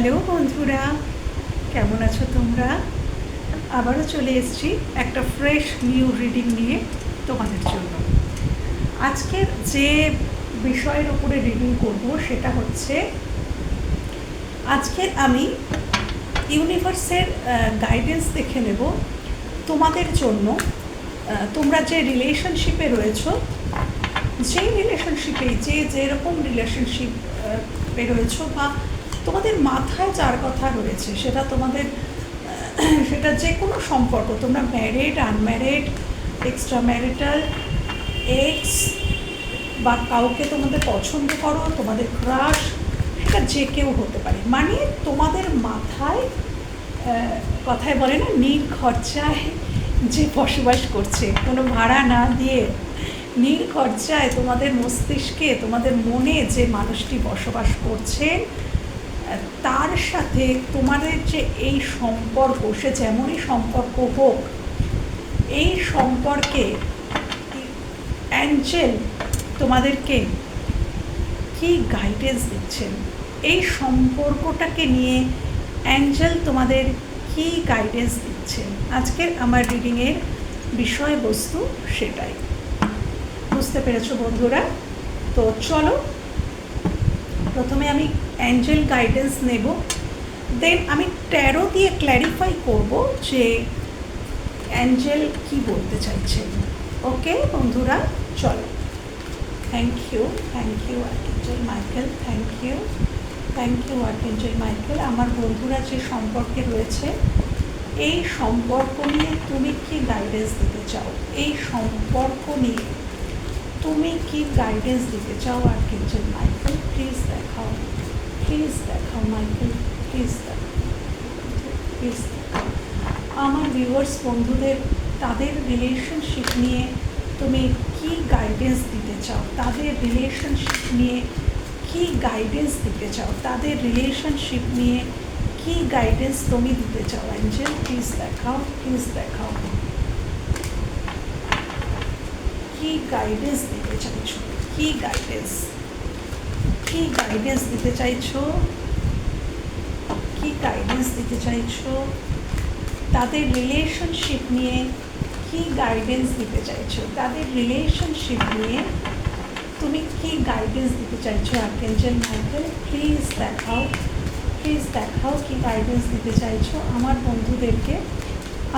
Hello বন্ধুরা, কেমন আছো তোমরা? আবারও চলে এসেছি একটা ফ্রেশ নিউ রিডিং নিয়ে তোমাদের জন্য। আজকের যে বিষয়ের উপরে রিডিং করব সেটা হচ্ছে, আজকে আমি ইউনিভার্সের গাইডেন্স দেখে নেব তোমাদের জন্য। তোমরা যে রিলেশনশিপে রয়েছো যে রিলেশনশিপে যে যেরকম রিলেশনশিপ রয়েছো বা তোমাদের মাথায় যার কথা রয়েছে সেটা তোমাদের সেটা যে কোনো সম্পর্ক তোমরা married unmarried extra marital ex বা কাউকে তোমাদের পছন্দ করো তোমাদের ক্রাশ সেটা যে কেউ হতে পারে। মানে তোমাদের মাথায় কথায় বলে না নীল খরচায় যে বসবাস করছে কোনো ভাড়া না দিয়ে নীল খরচায় তোমাদের মস্তিষ্কে তোমাদের মনে যে মানুষটি বসবাস করছেন আহ, তার সাথে তোমাদের যে এই সম্পর্ক, সে যেমনই সম্পর্ক হোক, এই সম্পর্কে অ্যাঞ্জেল তোমাদেরকে কি গাইডেন্স দিচ্ছেন? এই সম্পর্কটাকে নিয়ে অ্যাঞ্জেল তোমাদের কি গাইডেন্স দিচ্ছেন? আজকের আমার রিডিংয়ের বিষয়বস্তু সেটাই। বুঝতে পেরেছ বন্ধুরা? তো চলো প্রথমে আমি অ্যাঞ্জেল গাইডেন্স নেব। দেন আমি ট্যারো দিয়ে ক্ল্যারিফাই করব যে অ্যাঞ্জেল কি বলতে চাইছেন ওকে বন্ধুরা? চলো। Thank you thank you archangel Michael thank you thank you archangel Michael আমার বন্ধুরা যে সম্পর্কে রয়েছে, এই সম্পর্ক নিয়ে তুমি কি গাইডেন্স দিতে চাও? এই সম্পর্ক নিয়ে। তুমি কি গাইডেন্স দিতে চাও আর্কেঞ্জেল মাইকেল প্লিজ দেখাও। প্লিজ দেখাও মাইকেল প্লিজ দেখাও। আমার ভিউয়ার্স বন্ধুদের, তাদের রিলেশনশিপ নিয়ে তুমি কি গাইডেন্স দিতে চাও? তাদের রিলেশনশিপ নিয়ে কি গাইডেন্স দিতে চাও? তাদের রিলেশনশিপ নিয়ে কি গাইডেন্স তুমি দিতে চাও? অ্যাঞ্জেল প্লিজ দেখাও প্লিজ দেখাও। কি গাইডেন্স দিতে চাইছো? কি গাইডেন্স কি গাইডেন্স দিতে চাইছো? কি গাইডেন্স দিতে চাইছো? তাদের রিলেশনশিপ নিয়ে কি গাইডেন্স দিতে চাইছো? তাদের রিলেশনশিপ নিয়ে তুমি কি গাইডেন্স দিতে চাইছো আর্কেঞ্জেল মাইকেল প্লিজ দেখাও প্লিজ দেখাও কি গাইডেন্স দিতে চাইছো? আমার বন্ধুদেরকে,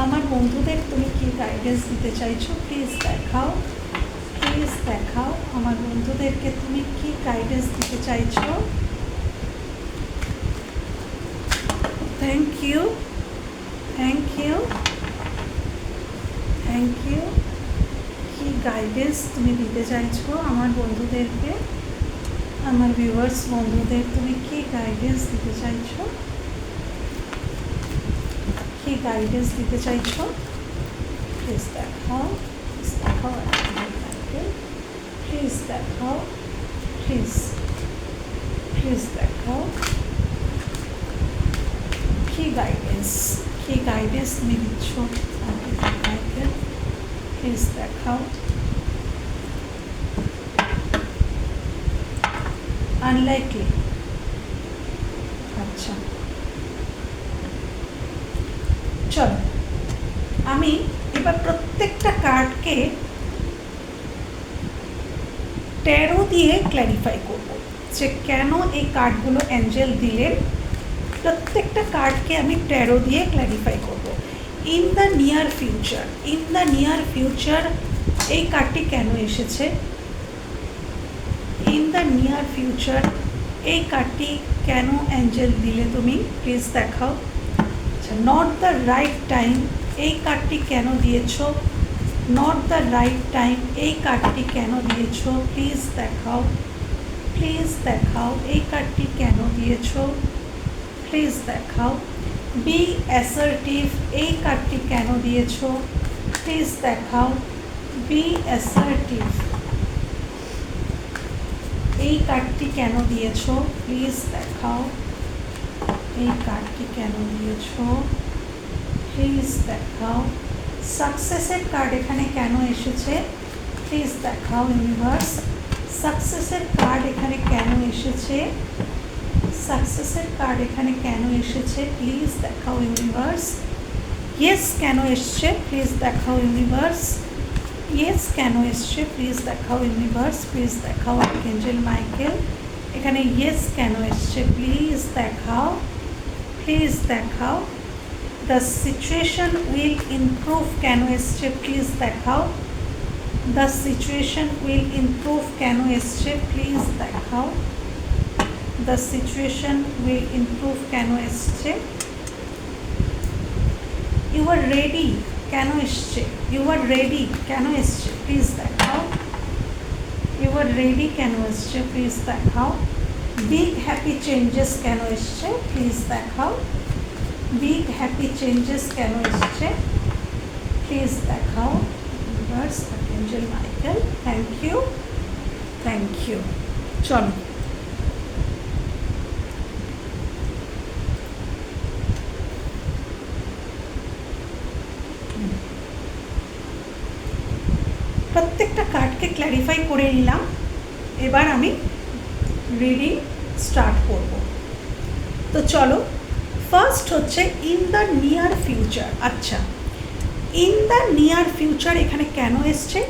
আমার বন্ধুদের তুমি কি গাইডেন্স দিতে চাইছো? প্লিজ দেখাও। প্লিজ দেখাও আমার বন্ধুদেরকে, তুমি কি গাইডেন্স দিতে চাইছো? Thank you thank you thank you কি গাইডেন্স তুমি দিতে চাইছো আমার বন্ধুদেরকে? আমার ভিউয়ার্স বন্ধুদের, তুমি কি গাইডেন্স দিতে চাইছো? কি গাইডেন্স দিতে চাইছো? প্লিজ দেখাও দেখাও। প্লিজ দেখাও প্লিজ প্লিজ দেখাও কি গাইডেন্স কি গাইডেন্স তুমি দিচ্ছ মাইকেল প্লিজ দেখাও আনলাইকলি আচ্ছা। চলো। আমি এবার প্রত্যেকটা কার্ডকে ট্যারো দিয়ে ক্ল্যারিফাই করব যে কেন এই কার্ডগুলো অ্যাঞ্জেল দিলেন। প্রত্যেকটা কার্ডকে আমি ট্যারো দিয়ে ক্ল্যারিফাই করব। In the near future in the near future এই কার্ডটি কেন এসেছে? ইন দ্য নিয়ার ফিউচার এই কার্ডটি কেন অ্যাঞ্জেল দিলে তুমি? প্লিজ দেখাও। আচ্ছা নট দ্য রাইট টাইম এই কার্ডটি কেন দিয়েছ? নট দ্য রাইট টাইম এই কার্ডটি কেন দিয়েছ? প্লিজ দেখাও। প্লিজ দেখাও, এই কার্ডটি কেন দিয়েছ? প্লিজ দেখাও। বি অ্যাসার্টিভ এই কার্ডটি কেন দিয়েছ? প্লিজ দেখাও। বি অ্যাসার্টিভ এই কার্ডটি কেন দিয়েছ? প্লিজ দেখাও। এই কার্ডটি কেন দিয়েছ? প্লিজ দেখাও। সাকসেসের কার্ড এখানে কেন এসেছে? প্লিজ দেখাও ইউনিভার্স সাকসেসের কার্ড এখানে কেন এসেছে? সাকসেসের কার্ড এখানে কেন এসেছে? প্লিজ দেখাও ইউনিভার্স ইয়েস কেন এসছে? প্লিজ দেখাও ইউনিভার্স ইয়েস কেন এসছে? প্লিজ দেখাও ইউনিভার্স প্লিজ দেখাও আর্কেঞ্জেল মাইকেল এখানে ইয়েস কেন এসছে? প্লিজ দেখাও. প্লিজ দেখাও. দ্য সিচুয়েশন উইল ইমপ্রুভ কেন এসছে প্লিজ দেখাও দ্য সিচুয়েশন উইল ইমপ্রুভ কেন এসছে প্লিজ দেখাও দ্য সিচুয়েশন উইল ইমপ্রুভ কেন এসছে ইউ আর রেডি কেন এসছে ইউ আর রেডি কেন এসছে প্লিজ দেখাও ইউ আর রেডি কেন এসছে প্লিজ দেখাও বিগ হ্যাপি চেঞ্জেস কেন এসছে প্লিজ দেখাও বিগ হ্যাপি চেঞ্জেস কেন এসছে? প্লিজ দেখাও universe angel Michael thank you thank you চলো। প্রত্যেকটা কার্ডকে ক্ল্যারিফাই করে নিলাম। এবার আমি রিডিং স্টার্ট করব। তো চলো। ফার্স্ট হচ্ছে ইন দ্য নিয়ার ফিউচার আচ্ছা ইন দ্য নিয়ার ফিউচার এখানে কেন এসছে?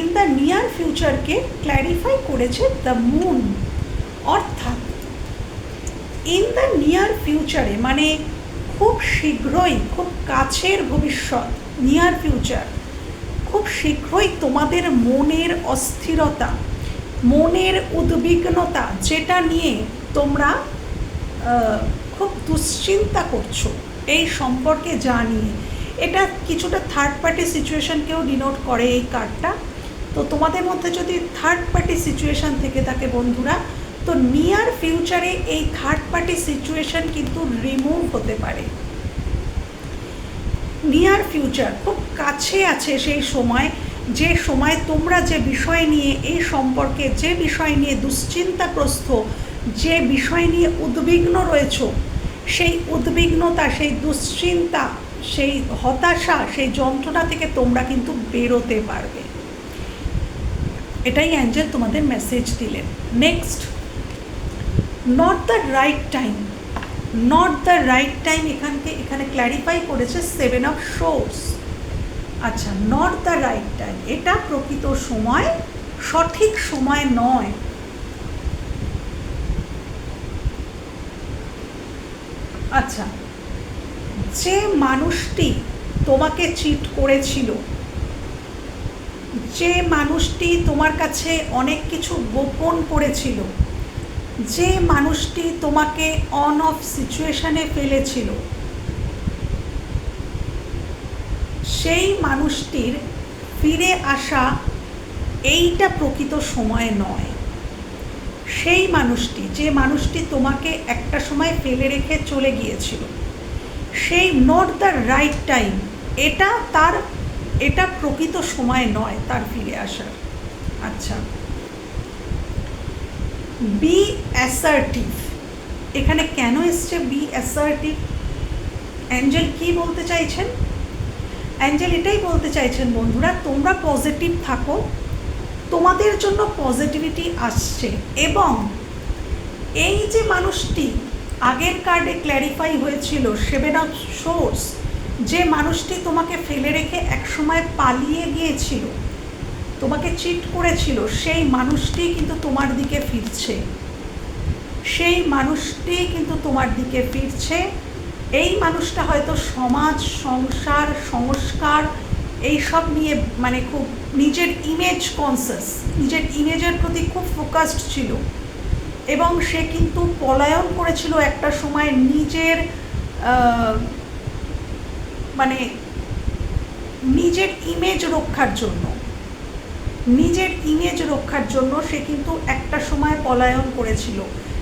ইন দ্য নিয়ার ফিউচারকে ক্ল্যারিফাই করেছে দ্য মুন অর্থাৎ ইন দ্য নিয়ার ফিউচারে মানে খুব শীঘ্রই, খুব কাছের ভবিষ্যৎ নিয়ার ফিউচার খুব শীঘ্রই তোমাদের মনের অস্থিরতা, মনের উদ্বিগ্নতা, যেটা নিয়ে তোমরা খুব দুশ্চিন্তা করছ এই সম্পর্কে জানিয়ে। এটা কিছুটা থার্ড পার্টি সিচুয়েশনকেও ডিনোট করে এই কার্ডটা তো তোমাদের মধ্যে যদি থার্ড পার্টি সিচুয়েশান থেকে থাকে বন্ধুরা, তো নিয়ার ফিউচারে এই থার্ড পার্টি সিচুয়েশান কিন্তু রিমুভ হতে পারে। নিয়ার ফিউচার খুব কাছে আছে সেই সময়, যে সময় তোমরা যে বিষয় নিয়ে, এই সম্পর্কে যে বিষয় নিয়ে দুশ্চিন্তাগ্রস্ত, যে বিষয় নিয়ে উদ্বিগ্ন রয়েছ সেই উদ্বিগ্নতা, সেই দুশ্চিন্তা, সেই হতাশা, সেই যন্ত্রণা থেকে তোমরা কিন্তু বেরোতে পারবে। এটাই অ্যাঞ্জেল তোমাদের মেসেজ দিলেন। Next not the right time not the right time এখানকে, এখানে ক্ল্যারিফাই করেছে সেভেন অফ শোর্স আচ্ছা নট দ্য রাইট টাইম এটা প্রকৃত সময়, সঠিক সময় নয়। আচ্ছা যে মানুষটি তোমাকে চিট করেছিল, যে মানুষটি তোমার কাছে অনেক কিছু গোপন করেছিল, যে মানুষটি তোমাকে অন অফ সিচুয়েশানে ফেলেছিল, সেই মানুষটির ফিরে আসা এইটা প্রকৃত সময় নয়। সেই মানুষটি, যে মানুষটি তোমাকে একটা সময় ফেলে রেখে চলে গিয়েছিল, সেই নট দ্য রাইট টাইম এটা তার, এটা প্রকৃত সময় নয় তার ফিরে আসার। আচ্ছা। বি অ্যাসার্টিভ এখানে কেন এসছে বি অ্যাসার্টিভ অ্যাঞ্জেল কি বলতে চাইছেন? অ্যাঞ্জেল এটাই বলতে চাইছেন, বন্ধুরা, তোমরা পজিটিভ থাকো তোমাদের জন্য পজিটিভিটি আসছে এবং এই যে মানুষটি আগের কার্ডে ক্ল্যারিফাই হয়েছিল সেভেন অফ সোর্স যে মানুষটি তোমাকে ফেলে রেখে একসময় পালিয়ে গিয়েছিল, তোমাকে চিট করেছিল, সেই মানুষটি কিন্তু তোমার দিকে ফিরছে। সেই মানুষটি কিন্তু তোমার দিকে ফিরছে। এই মানুষটা হয়তো সমাজ, সংসার, সংস্কার এইসব নিয়ে মানে খুব নিজের ইমেজ কনসাস নিজের ইমেজের প্রতি খুব ফোকাসড ছিল। এবং সে কিন্তু পলায়ন করেছিল একটা সময় নিজের মানে নিজের ইমেজ রক্ষার জন্য। নিজের ইমেজ রক্ষার জন্য সে কিন্তু একটা সময় পলায়ন করেছিল।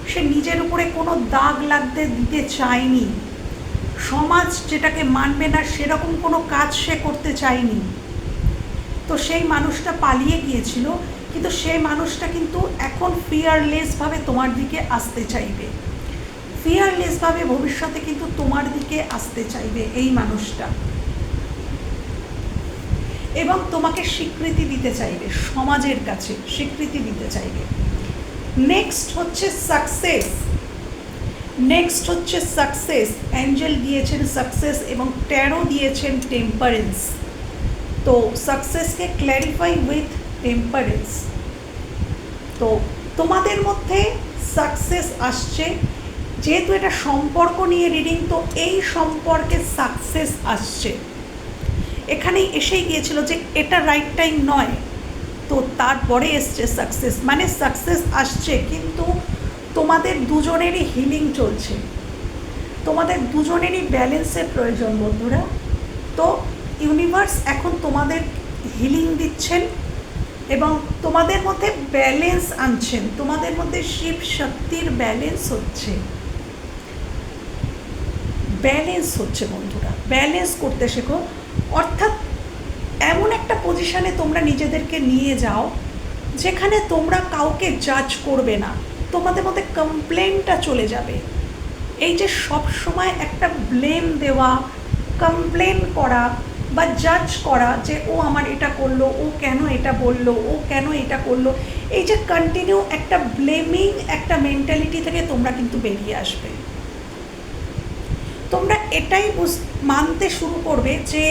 সে নিজের উপরে কোনো দাগ লাগতে দিতে চায়নি। সমাজ যেটাকে মানবে না, সেরকম কোনো কাজ সে করতে চায়নি। তো সেই মানুষটা পালিয়ে গিয়েছিল, কিন্তু সেই মানুষটা কিন্তু এখন ফিয়ারলেসভাবে তোমার দিকে আসতে চাইবে। ফিয়ারলেসভাবে ভবিষ্যতে কিন্তু তোমার দিকে আসতে চাইবে এই মানুষটা। এবং তোমাকে স্বীকৃতি দিতে চাইবে, সমাজের কাছে স্বীকৃতি দিতে চাইবে। নেক্সট হচ্ছে সাকসেস নেক্সট হচ্ছে সাকসেস অ্যাঞ্জেল দিয়েছেন সাকসেস এবং ট্যারো দিয়েছেন টেম্পারেন্স তো সাকসেসকে ক্ল্যারিফাই উইথ টেম্পারেন্স তো তোমাদের মধ্যে সাকসেস আসছে। যেহেতু এটা সম্পর্ক নিয়ে রিডিং তো এই সম্পর্কে সাকসেস আসছে। এখানেই এসেই গিয়েছিল যে এটা রাইট টাইম নয়। তো তারপরে এসছে সাকসেস মানে সাকসেস আসছে, কিন্তু তোমাদের দুজনেরই হিলিং চলছে। তোমাদের দুজনেরই ব্যালেন্সের প্রয়োজন বন্ধুরা। তো ইউনিভার্স এখন তোমাদের হিলিং দিচ্ছেন এবং তোমাদের মধ্যে ব্যালেন্স আনছেন। তোমাদের মধ্যে শিব শক্তির ব্যালেন্স হচ্ছে। ব্যালেন্স হচ্ছে বন্ধুরা। ব্যালেন্স করতে শেখো। অর্থাৎ এমন একটা পজিশানে তোমরা নিজেদেরকে নিয়ে যাও, যেখানে তোমরা কাউকে জাজ করবে না। তোমাদের মধ্যে কমপ্লেনটা চলে যাবে। এই যে সব সময় একটা ব্লেম দেওয়া কমপ্লেন করা বা জাজ করা যে ও আমার এটা করল, ও কেন এটা বলল, ও কেন এটা করল, এই যে কন্টিনিউ একটা ব্লেমিং একটা মেন্টালিটি থেকে তোমরা কিন্তু বেরিয়ে আসবে। তোমরা এটাই মানতে শুরু করবে যে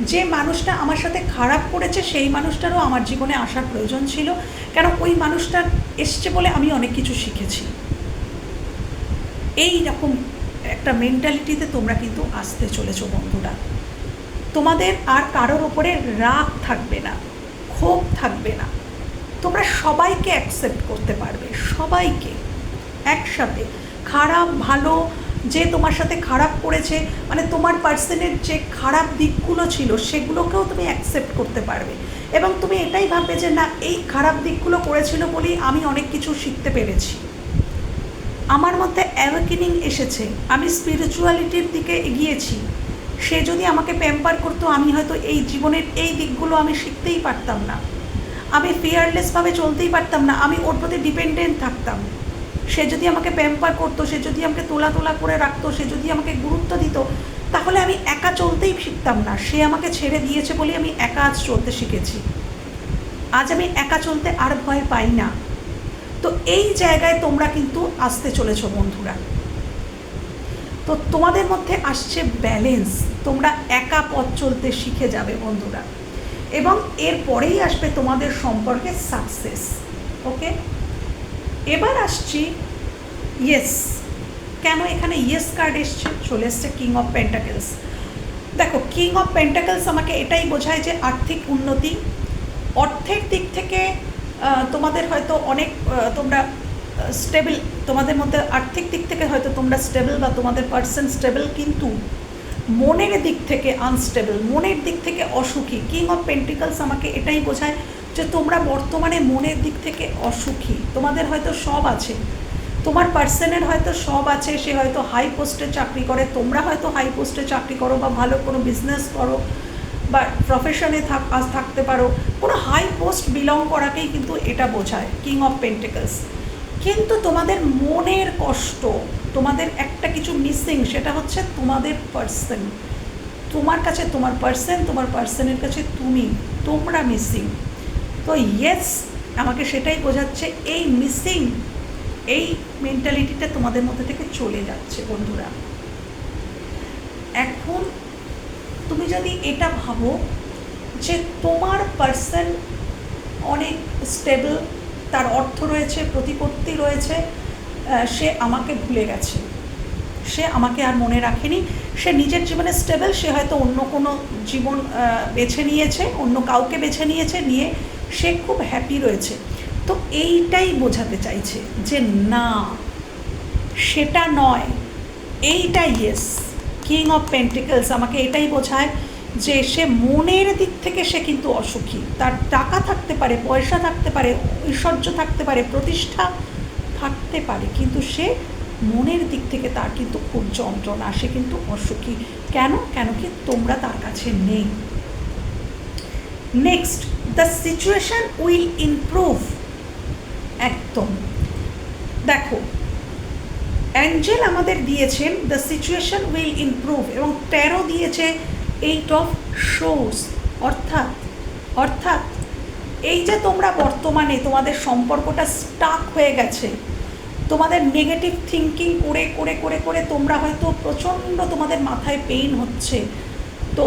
যে মানুষটা আমার সাথে খারাপ করেছে, সেই মানুষটারও আমার জীবনে আসার প্রয়োজন ছিল। কেন ওই মানুষটা এসছে বলে আমি অনেক কিছু শিখেছি। এই রকম একটা মেন্টালিটিতে তোমরা কিন্তু আসতে চলেছো বন্ধুরা। তোমাদের আর কারোর ওপরে রাগ থাকবে না, ক্ষোভ থাকবে না। তোমরা সবাইকে অ্যাকসেপ্ট করতে পারবে, সবাইকে একসাথে। খারাপ, ভালো যে তোমার সাথে খারাপ করেছে মানে তোমার পার্সনের যে খারাপ দিকগুলো ছিল, সেগুলোকেও তুমি অ্যাকসেপ্ট করতে পারবে। এবং তুমি এটাই ভাববে যে, না, এই খারাপ দিকগুলো করেছিল বলেই আমি অনেক কিছু শিখতে পেরেছি। আমার মধ্যে অ্যাওয়াকেনিং এসেছে। আমি স্পিরিচুয়ালিটির দিকে এগিয়েছি। সে যদি আমাকে প্যাম্পার করতো, আমি হয়তো এই জীবনের এই দিকগুলো আমি শিখতেই পারতাম না। আমি ফিয়ারলেসভাবে চলতেই পারতাম না। আমি ওর প্রতি ডিপেন্ডেন্ট থাকতাম। সে যদি আমাকে প্যাম্পার করতো, সে যদি আমাকে তোলা তোলা করে রাখতো, সে যদি আমাকে গুরুত্ব দিত, তাহলে আমি একা চলতেই শিখতাম না। সে আমাকে ছেড়ে দিয়েছে বলে আমি একা আজ চলতে শিখেছি। আজ আমি একা চলতে আর ভয় পাই না। তো এই জায়গায় তোমরা কিন্তু আসতে চলেছ বন্ধুরা। তো তোমাদের মধ্যে আসছে ব্যালেন্স তোমরা একা পথ চলতে শিখে যাবে বন্ধুরা। এবং এর পরেই আসবে তোমাদের সম্পর্কে সাকসেস ওকে এবার আসছি ইয়েস কেন এখানে ইয়েস কার্ড এসছে? চলে এসছে কিং অফ পেন্টাকেলস দেখো কিং অফ পেন্টাকেলস আমাকে এটাই বোঝায় যে আর্থিক উন্নতি, অর্থের দিক থেকে তোমাদের হয়তো অনেক তোমরা স্টেবল তোমাদের মধ্যে আর্থিক দিক থেকে হয়তো তোমরা স্টেবল বা তোমাদের পার্সন স্টেবল কিন্তু মনের দিক থেকে আনস্টেবল মনের দিক থেকে অসুখী। কিং অফ পেন্টিকলস আমাকে এটাই বোঝায় যে তোমরা বর্তমানে মনের দিক থেকে অসুখী। তোমাদের হয়তো সব আছে। তোমার পার্সনের হয়তো সব আছে, সে হয়তো হাই পোস্টে চাকরি করে, তোমরা হয়তো হাই পোস্টে চাকরি করো বা ভালো কোনো বিজনেস করো বা প্রফেশনে থাক থাকতে পারো। কোনো হাই পোস্ট বিলং করাকেই কিন্তু এটা বোঝায় কিং অফ পেন্টিকলস কিন্তু তোমাদের মনের কষ্ট, তোমাদের একটা কিছু মিসিং সেটা হচ্ছে তোমাদের পার্সন তোমার কাছে তোমার পার্সন তোমার পার্সনের কাছে তুমি, তোমরা মিসিং তো ইয়েস আমাকে সেটাই বোঝাচ্ছে, এই মিসিং এই মেন্টালিটিটা তোমাদের মধ্যে থেকে চলে যাচ্ছে বন্ধুরা। এখন তুমি যদি এটা ভাবো যে তোমার পার্সন অনেক স্টেবল তার অর্থ রয়েছে, প্রতিপত্তি রয়েছে সে আমাকে ভুলে গেছে। সে আমাকে আর মনে রাখেনি। সে নিজের জীবনে স্টেবল সে হয়তো অন্য কোনো জীবন বেছে নিয়েছে, অন্য কাউকে বেছে নিয়েছে, নিয়ে সে খুব হ্যাপি রয়েছে। তো এইটাই বোঝাতে চাইছে যে না, সেটা নয়। এইটা ইয়েস কিং অফ পেন্টিকলস আমাকে এটাই বোঝায় যে সে মনের দিক থেকে সে কিন্তু অসুখী। তার টাকা থাকতে পারে, পয়সা থাকতে পারে, ঐশ্বর্য থাকতে পারে, প্রতিষ্ঠা থাকতে পারে, কিন্তু সে মনের দিক থেকে তার কিন্তু খুব যন্ত্রণা, সে কিন্তু অসুখী। কেন? কেন কি তোমরা তার কাছে নেই। Next the situation will improve একদম। দেখো, অ্যাঞ্জেল আমাদের দিয়েছেন দ্য সিচুয়েশন উইল ইমপ্রুভ এবং ট্যারো দিয়েছে এইট অফ শোস অর্থাৎ অর্থাৎ, এই যে তোমরা বর্তমানে তোমাদের সম্পর্কটা স্টাক হয়ে গেছে, তোমাদের নেগেটিভ থিঙ্কিং করে করে করে করে তোমরা হয়তো প্রচণ্ড তোমাদের মাথায় পেইন হচ্ছে, তো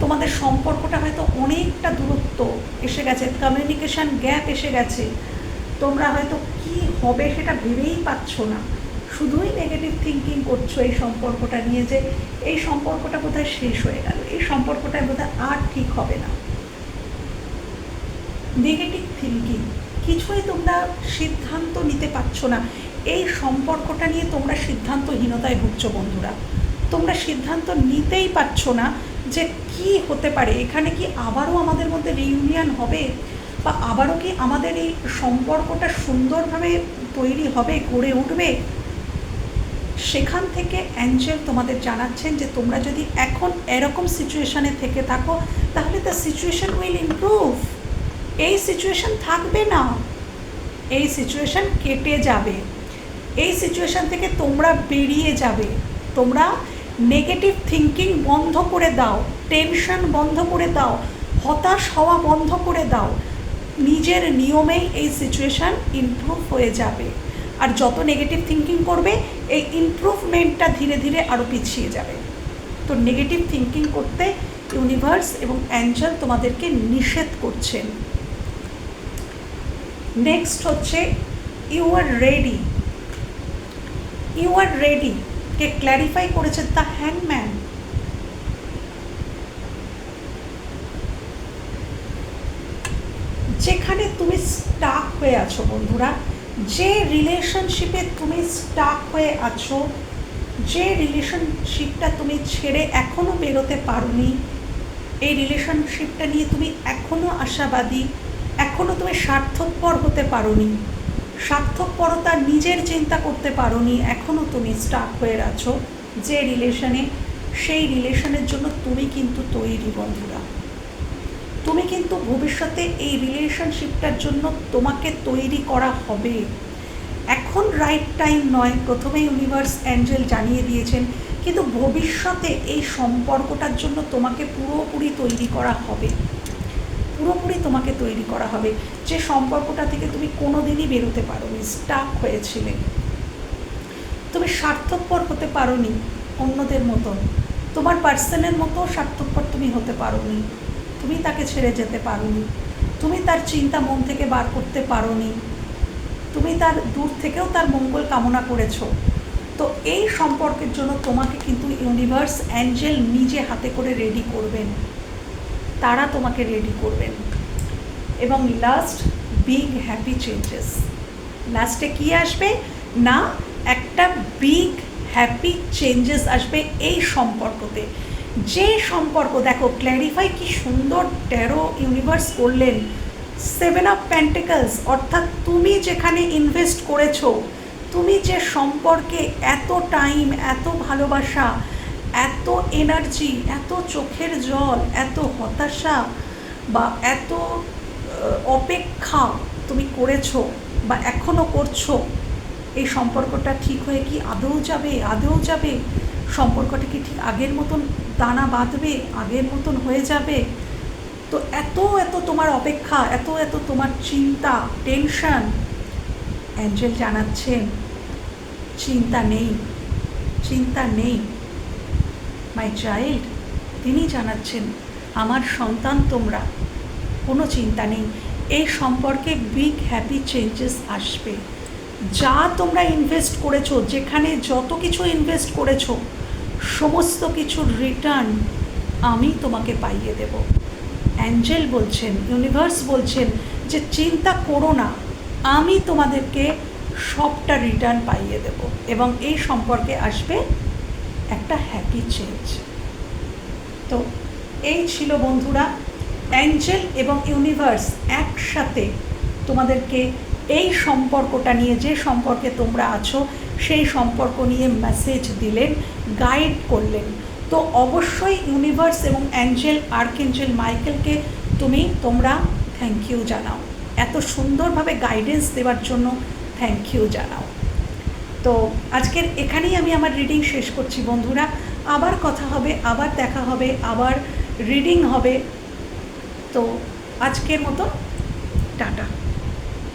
তোমাদের সম্পর্কটা হয়তো অনেকটা দূরত্ব এসে গেছে কমিউনিকেশান গ্যাপ এসে গেছে। তোমরা হয়তো কি হবে সেটা ভেবেই পাচ্ছ না। শুধুই নেগেটিভ থিঙ্কিং করছ এই সম্পর্কটা নিয়ে যে এই সম্পর্কটা বোধহয় শেষ হয়ে গেল, এই সম্পর্কটা বোধহয় আর ঠিক হবে না। নেগেটিভ থিঙ্কিং কিছুই তোমরা সিদ্ধান্ত নিতে পারছ না। এই সম্পর্কটা নিয়ে তোমরা সিদ্ধান্তহীনতায় ভুগছো বন্ধুরা। তোমরা সিদ্ধান্ত নিতেই পারছ না যে কি হতে পারে? এখানে কি আবারও আমাদের মধ্যে রিউনিয়ন হবে? বা আবারও কি আমাদের এই সম্পর্কটা সুন্দরভাবে তৈরি হবে, গড়ে উঠবে? সেখান থেকে অ্যাঞ্জেল তোমাদের জানাচ্ছেন যে তোমরা যদি এখন এরকম সিচুয়েশানে থেকে থাকো, তাহলে দ্য সিচুয়েশান উইল ইমপ্রুভ এই সিচুয়েশান থাকবে না। এই সিচুয়েশান কেটে যাবে। এই সিচুয়েশান থেকে তোমরা বেরিয়ে যাবে। তোমরা নেগেটিভ থিঙ্কিং বন্ধ করে দাও টেনশন বন্ধ করে দাও, হতাশ হওয়া বন্ধ করে দাও। নিজের নিয়মেই এই সিচুয়েশান ইমপ্রুভ হয়ে যাবে। আর যত নেগেটিভ থিঙ্কিং করবে, এই ইমপ্রুভমেন্টটা ধীরে ধীরে আরও পিছিয়ে যাবে। তো নেগেটিভ থিঙ্কিং করতে ইউনিভার্স এবং অ্যাঞ্জেল তোমাদেরকে নিষেধ করছেন। নেক্সট হচ্ছে you are ready you are ready K clarify করেছে? দ্য হ্যাংম্যান যেখানে তুমি স্টাক হয়ে আছো বন্ধুরা, যে রিলেশনশিপে তুমি স্টাক হয়ে আছো, যে রিলেশনশিপটা তুমি ছেড়ে এখনও বেরোতে পারোনি, এই রিলেশনশিপটা নিয়ে তুমি এখনও আশাবাদী এখনও তুমি স্বার্থপর হতে পারোনি স্বার্থপরতা নিজের চিন্তা করতে পারোনি এখনও তুমি স্টাক হয়ে আছো। যে রিলেশনে সেই রিলেশনের জন্য তুমি কিন্তু তৈরি বন্ধুরা। তুমি কিন্তু ভবিষ্যতে এই রিলেশনশিপটার জন্য তোমাকে তৈরি করা হবে। এখন রাইট টাইম নয়, প্রথমে ইউনিভার্স অ্যাঞ্জেল জানিয়ে দিয়েছেন, কিন্তু ভবিষ্যতে এই সম্পর্কটার জন্য তোমাকে পুরোপুরি তৈরি করা হবে। পুরোপুরি তোমাকে তৈরি করা হবে। যে সম্পর্কটা থেকে তুমি কোনো দিনই বেরোতে পারোনি স্টাক হয়েছিলে। তুমি স্বার্থপর হতে পারোনি অন্যদের মতন। তোমার পার্সনের মতো স্বার্থপর তুমি হতে পারোনি। তুমি তাকে ছেড়ে যেতে পারোনি। তুমি তার চিন্তা মন থেকে বার করতে পারোনি। তুমি তার দূর থেকেও তার মঙ্গল কামনা করেছ। তো এই সম্পর্কের জন্য তোমাকে কিন্তু ইউনিভার্স অ্যাঞ্জেল নিজে হাতে করে রেডি করবেন। তারা তোমাকে রেডি করবেন। এবং লাস্ট বিগ হ্যাপি চেঞ্জেস লাস্টে কি আসবে? না, একটা বিগ হ্যাপি চেঞ্জেস আসবে এই সম্পর্কতে। যে সম্পর্ক, দেখো ক্ল্যারিফাই কি সুন্দর ট্যারো ইউনিভার্স করলেন। সেভেন অফ প্যান্টিকলস অর্থাৎ তুমি যেখানে ইনভেস্ট করেছ, তুমি যে সম্পর্কে এত টাইম এত ভালোবাসা এত এনার্জি এত চোখের জল, এত হতাশা বা এত অপেক্ষা তুমি করেছ বা এখনও করছ, এই সম্পর্কটা ঠিক হয়ে কি আদৌ যাবে আদৌ যাবে? সম্পর্কটা কি ঠিক আগের মতন দানা বাঁধবে, আগের মতন হয়ে যাবে? তো এত এত তোমার অপেক্ষা, এত এত তোমার চিন্তা টেনশন অ্যাঞ্জেল জানাচ্ছেন, চিন্তা নেই চিন্তা নেই। মাই চাইল্ড, তিনি জানাচ্ছেন, আমার সন্তান তোমরা। কোনো চিন্তা নেই এই সম্পর্কে বিগ হ্যাপি চেঞ্জেস আসবে। যা তোমরা ইনভেস্ট করেছ, যেখানে যত কিছু ইনভেস্ট করেছ, সমস্ত কিছুর রিটার্ন আমি তোমাকে পাইয়ে দেব। অ্যাঞ্জেল বলছেন, ইউনিভার্স বলছেন যে, চিন্তা করো না, আমি তোমাদেরকে সবটা রিটার্ন পাইয়ে দেব এবং এই সম্পর্কে আসবে একটা হ্যাপি চেঞ্জ তো এই ছিল বন্ধুরা অ্যাঞ্জেল এবং ইউনিভার্স একসাথে তোমাদেরকে এই সম্পর্কটা নিয়ে, যে সম্পর্কে তোমরা আছো, সেই সম্পর্ক নিয়ে মেসেজ দিলেন গাইড করলেন। তো অবশ্যই ইউনিভার্স এবং অ্যাঞ্জেল আর্কেঞ্জেল মাইকেলকে তুমি, তোমরা থ্যাংক ইউ জানাও। এত সুন্দরভাবে গাইডেন্স দেওয়ার জন্য থ্যাংক ইউ জানাও। তো আজকের এখানেই আমি আমার রিডিং শেষ করছি বন্ধুরা। আবার কথা হবে, আবার দেখা হবে, আবার রিডিং হবে। তো আজকের মতো টাটা।